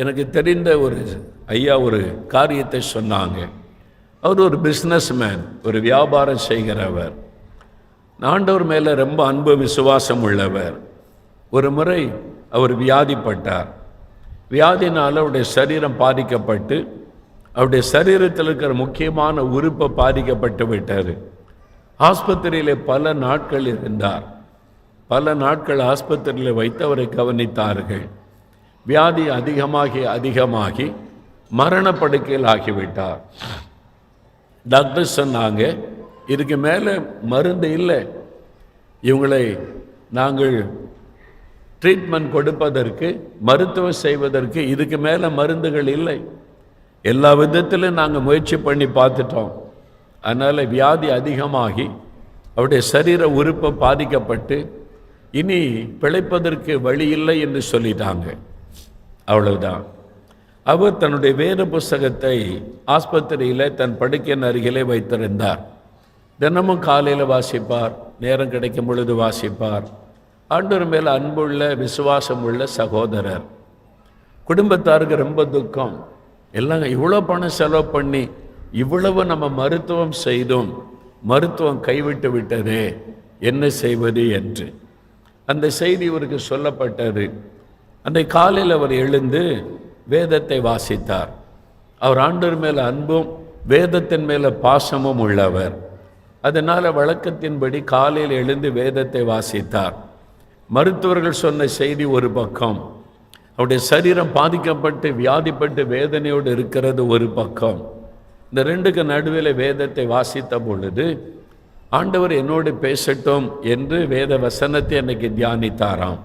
எனக்கு தெரிந்த ஒரு ஐயா ஒரு காரியத்தை சொன்னாங்க. அவர் ஒரு பிஸ்னஸ் மேன் ஒரு வியாபாரம் செய்கிறவர். ஆண்டவர் மேலே ரொம்ப அன்பு விசுவாசம் உள்ளவர். ஒரு முறை அவர் வியாதிப்பட்டார். வியாதினால் அவருடைய சரீரம் பாதிக்கப்பட்டு அவருடைய சரீரத்தில் இருக்கிற முக்கியமான உறுப்பை பாதிக்கப்பட்டு விட்டார் ஆஸ்பத்திரியில் பல நாட்கள் இருந்தார். பல நாட்கள் ஆஸ்பத்திரியில் வைத்து அவரை கவனித்தார்கள். வியாதி அதிகமாகி அதிகமாகி மரணப்படுக்கையில் ஆகிவிட்டார் டாக்டர் சொன்னாங்க இதுக்கு மேலே மருந்து இல்லை. இவங்களை நாங்கள் ட்ரீட்மெண்ட் கொடுப்பதற்கு மருத்துவம் செய்வதற்கு இதுக்கு மேலே மருந்துகள் இல்லை. எல்லா விதத்திலும் நாங்கள் முயற்சி பண்ணி பார்த்துட்டோம். அதனால் வியாதி அதிகமாகி அவருடைய சரீர உறுப்பு பாதிக்கப்பட்டு இனி பிழைப்பதற்கு வழி இல்லை என்று சொல்லிட்டாங்க. அவ்வளவுதான். அவர் தன்னுடைய வேத புஸ்தகத்தை ஆஸ்பத்திரியில் தன் படுக்கையின் அருகிலே வைத்திருந்தார். தினமும் காலையில் வாசிப்பார் நேரம் கிடைக்கும் பொழுது வாசிப்பார். ஆண்டவர் மேல் அன்புள்ள விசுவாசம் உள்ள சகோதரர். குடும்பத்தாருக்கு ரொம்ப துக்கம். எல்லாம் இவ்வளோ பணம் செலவு பண்ணி இவ்வளவு நம்ம மருத்துவம் செய்தோம் மருத்துவம் கைவிட்டு விட்டதே என்ன செய்வது என்று. அந்த செய்தி இவருக்கு சொல்லப்பட்டது. அன்றை காலையில் அவர் எழுந்து வேதத்தை வாசித்தார். அவர் ஆண்டவர் மேலே அன்பும் வேதத்தின் மேலே பாசமும் உள்ளவர். அதனால் வழக்கத்தின்படி காலையில் எழுந்து வேதத்தை வாசித்தார். மருத்துவர்கள் சொன்ன செய்தி ஒரு பக்கம். அவருடைய சரீரம் பாதிக்கப்பட்டு வியாதிப்பட்டு வேதனையோடு இருக்கிறது ஒரு பக்கம். இந்த ரெண்டுக்கு நடுவில் வேதத்தை வாசித்த பொழுது ஆண்டவர் என்னோடு பேசட்டும் என்று வேத வசனத்தை அன்னைக்கு தியானித்தாராம்.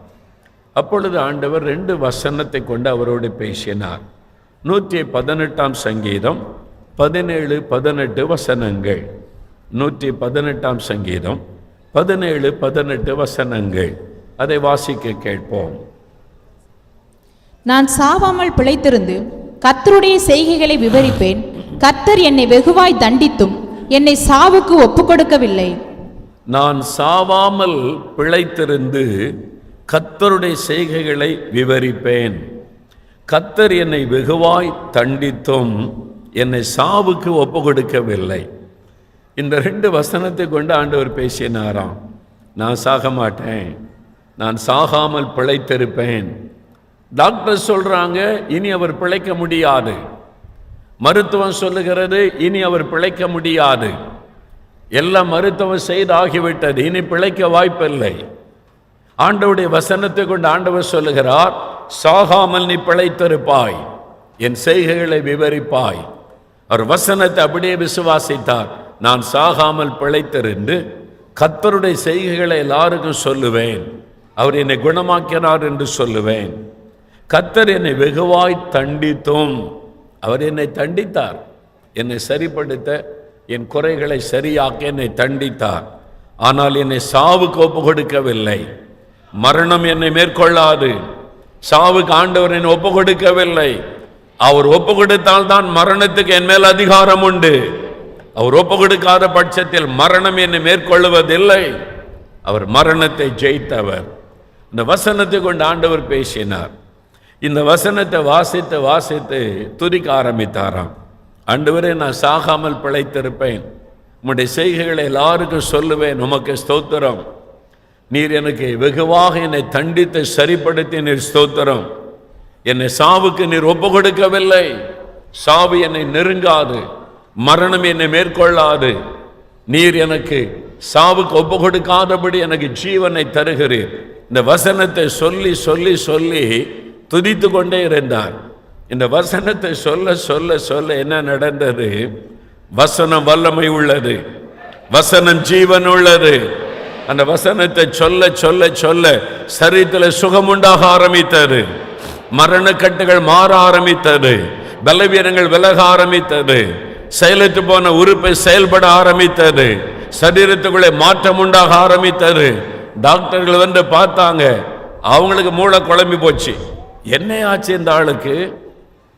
அப்பொழுது ஆண்டவர் ரெண்டு வசனத்தை கொண்டு அவரோடு பேசினார். நூற்றி பதினெட்டாம் சங்கீதம் பதினேழு பதினெட்டு வசனங்கள். நூற்றி பதினெட்டாம் சங்கீதம் பதினேழு பதினெட்டு வசனங்கள். அதை வாசிக்க கேட்போம். நான் சாவாமல் பிழைத்திருந்து கர்த்தருடைய செய்கைகளை விவரிப்பேன். கர்த்தர் என்னை வெகுவாய் தண்டித்தும் என்னை சாவுக்கு ஒப்புக்கொடுக்கவில்லை. நான் சாவாமல் பிழைத்திருந்து கத்தருடைய செய்கைகளை விவரிப்பேன். கத்தர் என்னை வெகுவாய் தண்டித்தும் என்னை சாவுக்கு ஒப்பு கொடுக்கவில்லை இந்த ரெண்டு வசனத்தை கொண்டு ஆண்டவர் பேசினாராம். நான் சாக மாட்டேன். நான் சாகாமல் பிழைத்திருப்பேன். டாக்டர் சொல்கிறாங்க இனி அவர் பிழைக்க முடியாது. மருத்துவம் சொல்லுகிறது இனி அவர் பிழைக்க முடியாது. எல்லாம் மருத்துவம் செய்தாகிவிட்டது இனி பிழைக்க வாய்ப்பில்லை. ஆண்டவுடைய வசனத்தை கொண்டு ஆண்டவர் சொல்லுகிறார் சாகாமல் நீ பிழைத்திருப்பாய் என் செய்கைகளை விவரிப்பாய். அவர் வசனத்தை அப்படியே விசுவாசித்தார் நான் சாகாமல் பிழைத்திருந்து கத்தருடைய செய்கைகளை எல்லாருக்கும் சொல்லுவேன். அவர் என்னை குணமாக்கினார் என்று சொல்லுவேன். கத்தர் என்னை வெகுவாய் தண்டித்தும். அவர் என்னை தண்டித்தார். என்னை சரிப்படுத்த என் குறைகளை சரியாக்க என்னை தண்டித்தார். ஆனால் என்னை சாவுக்கு ஒப்பு கொடுக்கவில்லை மரணம் என்னை மேற்கொள்ளாது. சாவுக்கு ஆண்டவர் என்னை ஒப்பு கொடுக்கவில்லை அவர் ஒப்பு கொடுத்தால் தான் மரணத்துக்கு என் மேல் அதிகாரம் உண்டு. அவர் ஒப்பு கொடுக்காத பட்சத்தில் மரணம் என்னை மேற்கொள்வதில்லை அவர் மரணத்தை ஜெயித்தவர். இந்த வசனத்தை கொண்டு ஆண்டவர் பேசினார். இந்த வசனத்தை வாசித்து வாசித்து துதிக்க ஆரம்பித்தாராம். ஆண்டவரே நான் சாகாமல் பிழைத்திருப்பேன். உம்முடைய செய்கைகளை எல்லாருக்கும் சொல்லுவேன். உமக்கு ஸ்தோத்திரம். நீர் எனக்கு வெகுவாக என்னை தண்டித்து சரிப்படுத்தி நீர் ஸ்தோத்திரம். என்னை சாவுக்கு நீர் ஒப்பு கொடுக்கவில்லை சாவு என்னை நெருங்காது. மரணம் என்னை மேற்கொள்ளாது. நீர் எனக்கு சாவுக்கு ஒப்பு கொடுக்காதபடி எனக்கு ஜீவனை தருகிறீர். இந்த வசனத்தை சொல்லி சொல்லி சொல்லி துதித்து கொண்டே இருந்தார். இந்த வசனத்தை சொல்ல சொல்ல சொல்ல என்ன நடந்தது? வசனம் வல்லமை உள்ளது. வசனம் ஜீவன் உள்ளது. அந்த வசனத்தை சொல்ல சொல்ல சொல்ல சரீரத்தில் சுகம் உண்டாக ஆரம்பித்தது. மரணக்கட்டுகள் மாற ஆரம்பித்தது. பலவீனங்கள் விலக ஆரம்பித்தது. செயலற்று போன உறுப்பை செயல்பட ஆரம்பித்தது. சரீரத்துக்குள்ளே மாற்றம் உண்டாக ஆரம்பித்தது. டாக்டர்கள் வந்து பார்த்தாங்க அவங்களுக்கு மூளை குழம்பி போச்சு. என்ன ஆச்சு இந்த ஆளுக்கு?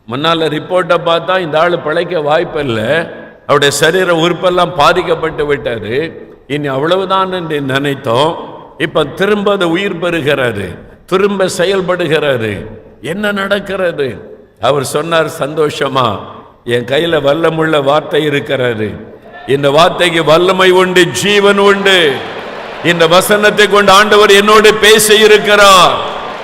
முன்னால் ரிப்போர்ட்டை பார்த்தா இந்த ஆள் பிழைக்க வாய்ப்பில்லை. அவருடைய சரீர உறுப்பெல்லாம் பாதிக்கப்பட்டு விட்டாரு இனி அவ்வளவுதான் என்று நினைத்தோம். இப்போ திரும்ப அது உயிர் பெறுகிறது. திரும்ப செயல்படுகிறது. என்ன நடக்கிறது? அவர் சொன்னார் சந்தோஷமா என் கையில் வல்லமுள்ள வார்த்தை இருக்கிறாரு இந்த வார்த்தைக்கு வல்லமை உண்டு ஜீவன் உண்டு. இந்த வசனத்தை கொண்டு ஆண்டவர் என்னோடு பேச இருக்கிறார்.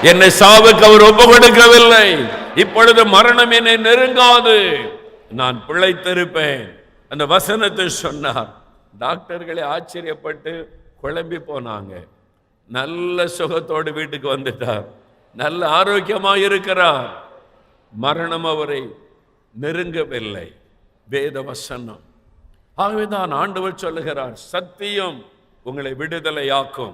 என்னை சாவுக்கு அவர் ஒப்பு கொடுக்கவில்லை. இப்பொழுது மரணம் என்னை நெருங்காது. நான் பிழைத்திருப்பேன். அந்த வசனத்தை சொன்னார். டாக்டர்களே ஆச்சரியப்பட்டு குழம்பி போனாங்க. நல்ல சுகத்தோடு வீட்டுக்கு வந்துட்டார். நல்ல ஆரோக்கியமாக இருக்கிறார். மரணம் அவரை நெருங்கவில்லை. வேத வசனம் ஆகவேதான் ஆண்டவர் சொல்லுகிறார் சத்தியம் உங்களை விடுதலையாக்கும்.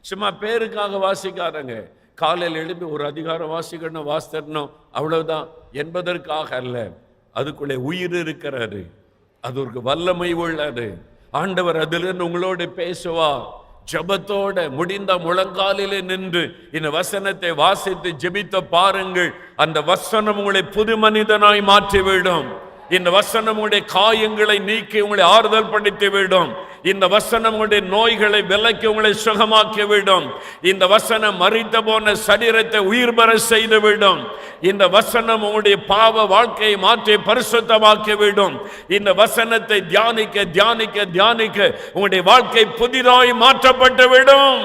சும்மா பேருக்காக வாசிக்காதங்க. காலையில் எழுப்பி ஒரு அதிகாரம் வாசிக்கணும் வாசித்தரணும் அவ்வளவுதான். என்பதற்காக அல்ல. அதுக்குள்ளே உயிர் இருக்கிறாரு அது ஒரு வல்லமை உள்ளது. ஆண்டவர் அதிலிருந்து உங்களோடு பேசுவார். ஜெபத்தோட முடிந்த முழங்காலிலே நின்று இந்த வசனத்தை வாசித்து ஜெபித்த பாருங்கள். அந்த வசனம் உங்களை புது மனிதனாய் மாற்றிவிடும். இந்த வசனம் உங்களுடைய காயங்களை நீக்கி உங்களை ஆறுதல் படுத்திவிடும். இந்த வசனம் உங்களுடைய நோய்களை விலக்கி உங்களை சுகமாக்கி விடும் இந்த வசனம் மறித்த போன சரீரத்தை உயிர் பெற செய்து விடும் இந்த வசனம் உங்களுடைய பாவ வாழ்க்கையை மாற்றி பரிசுத்தமாக்கி விடும் இந்த வசனத்தை தியானிக்க தியானிக்க தியானிக்க உங்களுடைய வாழ்க்கை புதிதாய் மாற்றப்பட்டு விடும்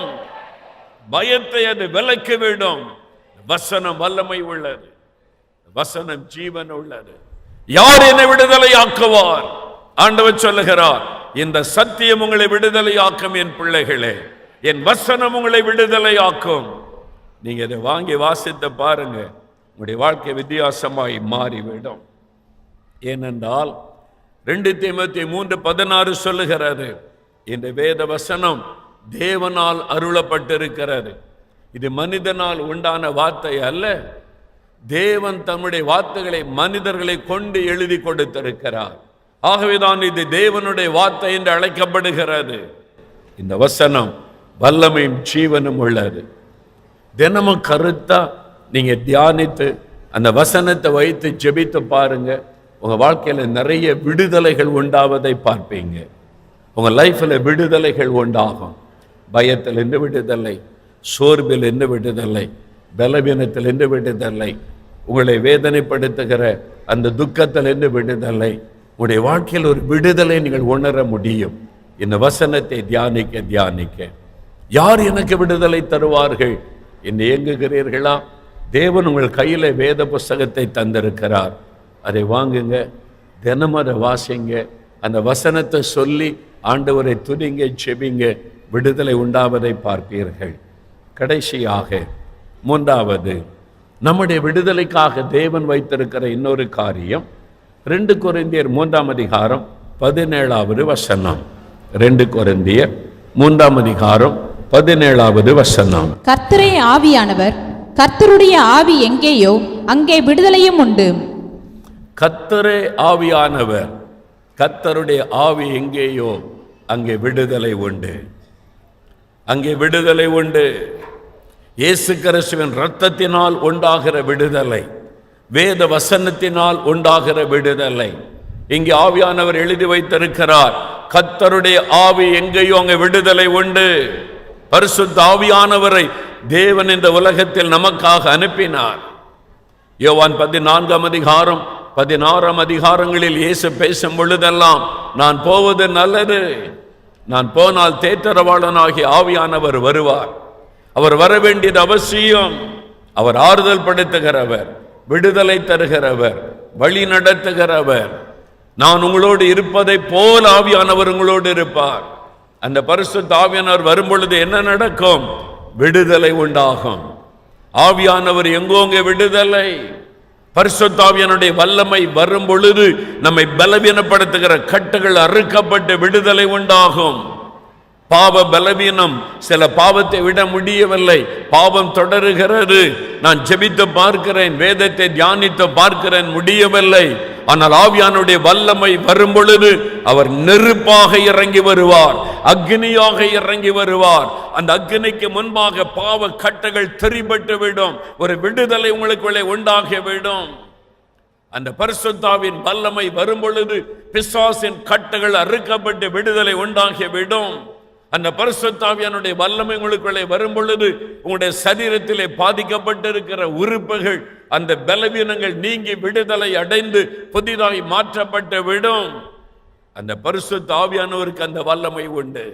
பயத்தை அது விலக்கி விடும் வசனம் வல்லமை உள்ளது. வசனம் ஜீவன் உள்ளது. யார் என்னை விடுதலை ஆக்குவார் ஆண்டவர் சொல்லுகிறார். இந்த சத்தியம் உங்களை விடுதலை ஆக்கும் என் பிள்ளைகளே. என் வசனம் உங்களை விடுதலை ஆக்கும் நீங்க இதை வாங்கி வாசித்து பாருங்க. உங்களுடைய வாழ்க்கை வித்தியாசமாய் மாறிவிடும். ஏனென்றால் ரெண்டு தீமத்தி மூன்று பதினாறு சொல்லுகிறது. இந்த வேத வசனம் தேவனால் அருளப்பட்டிருக்கிறது. இது மனிதனால் உண்டான வார்த்தை அல்ல. தேவன் தம்முடைய வார்த்தைகளை மனிதர்களை கொண்டு எழுதி கொடுத்திருக்கிறார். ஆகவேதான் இது தேவனுடைய வார்த்தை என்று அழைக்கப்படுகிறது. இந்த வசனம் வல்லமையும் ஜீவனும் உள்ளது. தினமும் கருத்தா நீங்க தியானித்து அந்த வசனத்தை வைத்து ஜெபித்து பாருங்க. உங்க வாழ்க்கையில நிறைய விடுதலைகள் உண்டாவதை பார்ப்பீங்க. உங்க லைஃப்ல விடுதலைகள் உண்டாகும். பயத்தில் இருந்து விடுதலை சோர்விலிருந்து விடுதலை பலவீனத்திலிருந்து விடுதலை உங்களை வேதனைப்படுத்துகிற அந்த துக்கத்திலிருந்து விடுதலை உடைய வாழ்க்கையில் ஒரு விடுதலை நீங்கள் உணர முடியும். இந்த வசனத்தை தியானிக்க தியானிக்க. யார் எனக்கு விடுதலை தருவார்கள்? என்று இயங்குகிறீர்களா தேவன் உங்கள் கையில் வேத புஸ்தகத்தை தந்திருக்கிறார். அதை வாங்குங்க தினமும் அதை வாசிங்க. அந்த வசனத்தை சொல்லி ஆண்டவரை துணிங்க செபிங்க விடுதலை உண்டாவதை பார்ப்பீர்கள். கடைசியாக மூன்றாவது நம்முடைய விடுதலைக்காக தேவன் வைத்திருக்கிற இன்னொரு காரியம் ரெண்டு கொரிந்தியர் மூன்றாம் அதிகாரம் பதினேழாவது வசனம். ரெண்டு கொரிந்தியர் மூன்றாம் அதிகாரம் பதினேழாவது வசனம். கர்த்தரே ஆவியானவர் கர்த்தருடைய ஆவி எங்கேயோ அங்கே விடுதலையும் உண்டு. கத்தரே ஆவியானவர் கத்தருடைய ஆவி எங்கேயோ அங்கே விடுதலை உண்டு. அங்கே விடுதலை உண்டு. இயேசு கிறிஸ்துவின் இரத்தத்தினால் உண்டாகிற விடுதலை. வேத வசனத்தினால் உண்டாகிற விடுதலை. இங்கே ஆவியானவர் எழுதி வைத்திருக்கிறார் கத்தருடைய ஆவி எங்கேயோ அங்கே விடுதலை உண்டு. பரிசுத்த ஆவியானவரை தேவன் இந்த உலகத்தில் நமக்காக அனுப்பினார். யோவான் பதினான்காம் அதிகாரம் பதினாறாம் அதிகாரங்களில் இயேசு பேசும் பொழுதெல்லாம் நான் போவது நல்லது. நான் போனால் தேற்றரவாளனாகிய ஆவியானவர் வருவார். அவர் வர வேண்டியது அவசியம். அவர் ஆறுதல் படுத்துகிறவர். விடுதலை தருகிறவர் வழி நடத்துகிறவர். நான் உங்களோடு இருப்பதை போல் ஆவியானவர் உங்களோடு இருப்பார். அந்த பரிசு ஆவியானவர் வரும் பொழுது என்ன நடக்கும்? விடுதலை உண்டாகும். ஆவியானவர் எங்கோங்க விடுதலை. பரிசுத்தாவியனுடைய வல்லமை வரும் பொழுது நம்மை பலவீனப்படுத்துகிற கட்டுகள் அறுக்கப்பட்டு விடுதலை உண்டாகும். பாவ பலவீனம். சில பாவத்தை விட முடியவில்லை. பாவம் தொடருகிறது. நான் ஜெபித்து பார்க்கிறேன். வேதத்தை தியானித்து பார்க்கிறேன். முடியவில்லை. ஆனால் ஆவியானுடைய வல்லமை வரும் பொழுது அவர் நெருப்பாக இறங்கி வருவார். அக்னியாக இறங்கி வருவார். அந்த அக்னிக்கு முன்பாக பாவ கட்டைகள் தெரிபட்டு விடும். ஒரு விடுதலை உங்களுக்குள்ளே உண்டாகி விடும். அந்த பரிசுத்தாவின் வல்லமை வரும் பொழுது பிசாசின் கட்டுகள் அறுக்கப்பட்டு விடுதலை உண்டாகிவிடும் விடும். அந்த பரிசுத்தாவியானுடைய வல்லமை உங்களுக்குள்ளே வரும் பொழுது உங்களுடைய சரீரத்திலே பாதிக்கப்பட்டிருக்கிற உறுப்புகள் அந்த பலவீனங்கள் நீங்கி விடுதலை அடைந்து புதிதாய் மாற்றப்பட்டு விடும். அந்த பரிசுத்த ஆவியானவருக்கு அந்த வல்லமை உண்டு.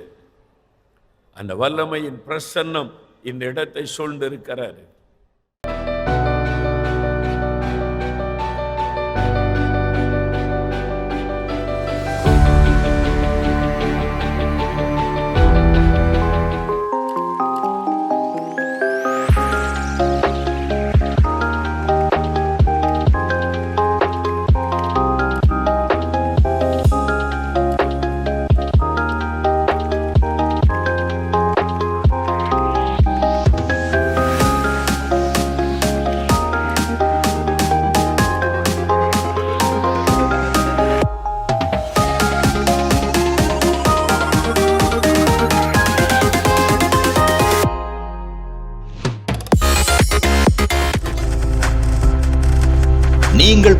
அந்த வல்லமையின் பிரசன்னம் இந்த இடத்தை சூழ்ந்திருக்கிறார்